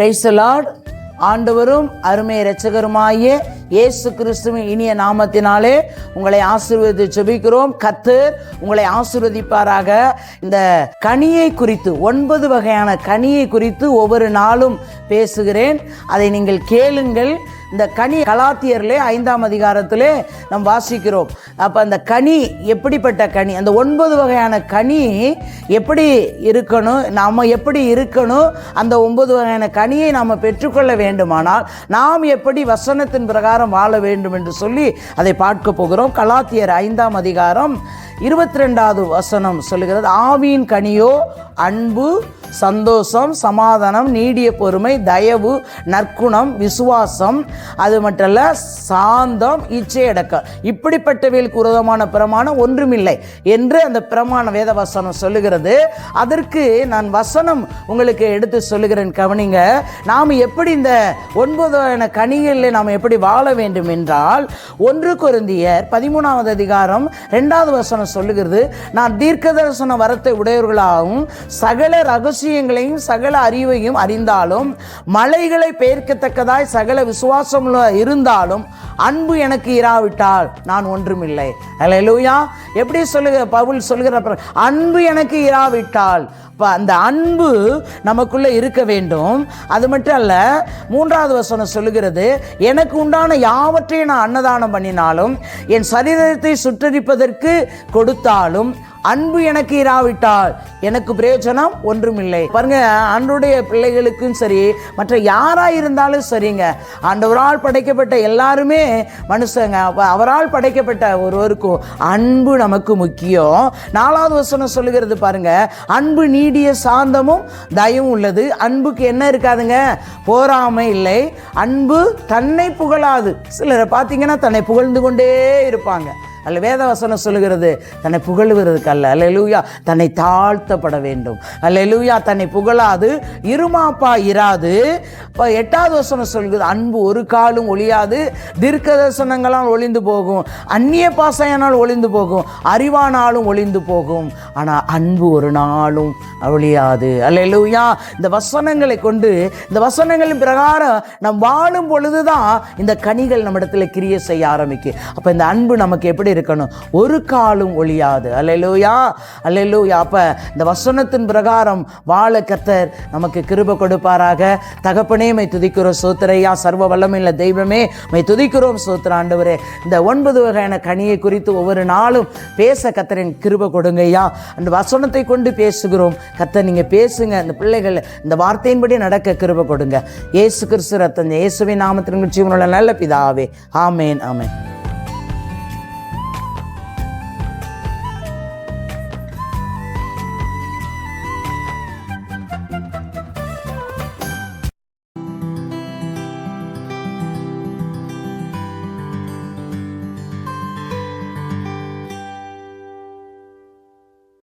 பிரைசலாட் ஆண்டவரும் அருமை இரட்சகருமாகிய இயேசு கிறிஸ்துவின் இனிய நாமத்தினாலே உங்களை ஆசீர்வதி ஜெபிக்கிறோம். கத்து உங்களை ஆசீர்வதிப்பாராக. இந்த கனியை குறித்து ஒன்பது வகையான கனியை குறித்து ஒவ்வொரு நாளும் பேசுகிறேன். அதை நீங்கள் கேளுங்கள். இந்த கனி கலாத்தியர்லே ஐந்தாம் அதிகாரத்திலே நாம் வாசிக்கிறோம். அப்போ அந்த கனி எப்படிப்பட்ட கனி? அந்த ஒன்பது வகையான கனி எப்படி இருக்கணும்? நாம் எப்படி இருக்கணும்? அந்த ஒன்பது வகையான கனியை நாம் பெற்றுக்கொள்ள வேண்டுமானால் நாம் எப்படி வசனத்தின் பிரகாரம் வாழ வேண்டும் என்று சொல்லி அதை பார்க்க போகிறோம். கலாத்தியர் ஐந்தாம் அதிகாரம் இருபத்தி ரெண்டாவது வசனம் சொல்லுகிறது. ஆவியின் கனியோ அன்பு சந்தோஷம் சமாதானம் நீடிய பொறுமை தயவு நற்குணம் விசுவாசம். அது மட்டும் மட்டுமல்ல சாந்தம் இச்சையடக்கம் இப்படிப்பட்டவைகளுக்கு உரதமான பிரமாணம் ஒன்றுமில்லை என்று அந்த பிரமாண வேத வசனம் சொல்லுகிறது. அதற்கு நான் வசனம் உங்களுக்கு எடுத்து சொல்லுகிறேன் கவனிங்க. நாம் எப்படி இந்த ஒன்பது கனிகளில் நாம் எப்படி வாழ வேண்டும் என்றால் ஒன்று குருந்தியர் பதிமூணாவது அதிகாரம் ரெண்டாவது வசனம் சொல்லுகிறது நான் தீர்க்க தரிசன வரத்தை உடையவர்களாகவும் சகல ரகசியங்களையும் சகல அறிவையும் அறிந்தாலும் மலைகளை பெயர்க்கத்தக்கதாய் சகல விசுவாசம் இருந்தாலும் அன்பு எனக்கு இராவிட்டால் நான் ஒன்றுமில்லை. அலையலூயா எப்படி சொல்லுக பவுல் சொல்லுகிற அன்பு எனக்கு இராவிட்டால். இப்போ அந்த அன்பு நமக்குள்ளே இருக்க வேண்டும். அது மட்டும் அல்ல மூன்றாவது வசனம் சொல்லுகிறது எனக்கு உண்டான யாவற்றையும் நான் அன்னதானம் பண்ணினாலும் என் சரீரத்தை சுற்றறிப்பதற்கு கொடுத்தாலும் அன்பு எனக்கு இராவிட்டால் எனக்கு பிரயோஜனம் ஒன்றுமில்லை. பாருங்க அன்றுடைய பிள்ளைகளுக்கும் சரி மற்ற யாராக இருந்தாலும் சரிங்க. ஆண்டவரால் படைக்கப்பட்ட எல்லாருமே மனுஷங்க அவரால் படைக்கப்பட்ட ஒருவருக்கும் அன்பு நமக்கு முக்கியம். நாலாவது வசனம் சொல்லுகிறது பாருங்க அன்பு நீடிய சாந்தமும் தயவும் உள்ளது. அன்புக்கு என்ன இருக்காதுங்க? போராமை இல்லை. அன்பு தன்னை புகழாது. சிலரை பார்த்தீங்கன்னா தன்னை புகழ்ந்து கொண்டே இருப்பாங்க. அல்ல வேதவசனம் சொல்லுகிறது தன்னை புகழுவதற்கு அல்ல அல்லேலூயா தன்னை தாழ்த்தப்பட வேண்டும். அல்லேலூயா தன்னை புகழாது இருமாப்பா இராது. இப்போ எட்டாவது வசனம் சொல்கிறது அன்பு ஒரு காலும் ஒழியாது தீர்க்க தரிசனங்களால் ஒளிந்து போகும் அந்நிய பாசையானால் ஒளிந்து போகும் அறிவானாலும் ஒளிந்து போகும் ஆனால் அன்பு ஒரு நாளும் ஒழியாது. அல்லேலூயா இந்த வசனங்களை கொண்டு இந்த வசனங்களின் பிரகாரம் நாம் வாழும் பொழுதுதான் இந்த கனிகள் நம்மிடத்தில் கிரிய செய்ய ஆரம்பிக்கும் அப்போ இந்த அன்பு நமக்கு எப்படி இருக்கணும். ஒரு காலும் ஒழியாது. அல்லேலூயா. அல்லேலூயா. அப்போ இந்த வசனத்தின் பிரகாரம் வாழ கத்தர் நமக்கு கிருப கொடுப்பாராக. தகப்பனே மை துதிக்கிறோம் சோத்திரையா சர்வ வல்லமையுள்ள தெய்வமே மை துதிக்கிறோம் சோத்திர ஆண்டவரே. இந்த ஒன்பது வகையான கனியை குறித்து ஒவ்வொரு நாளும் பேச கத்தரின் கிருப கொடுங்கய்யா அந்த வசனத்தை கொண்டு பேசுகிறோம். கத்தர் நீங்கள் பேசுங்க. அந்த பிள்ளைகள் இந்த வார்த்தையின்படி நடக்க கிருப கொடுங்க. ஏசு கிறிஸ்து ரத்தம் இயேசுவின் நாமத்தின் ஜீவனுள்ள நல்ல பிதாவே. ஆமேன் ஆமேன்.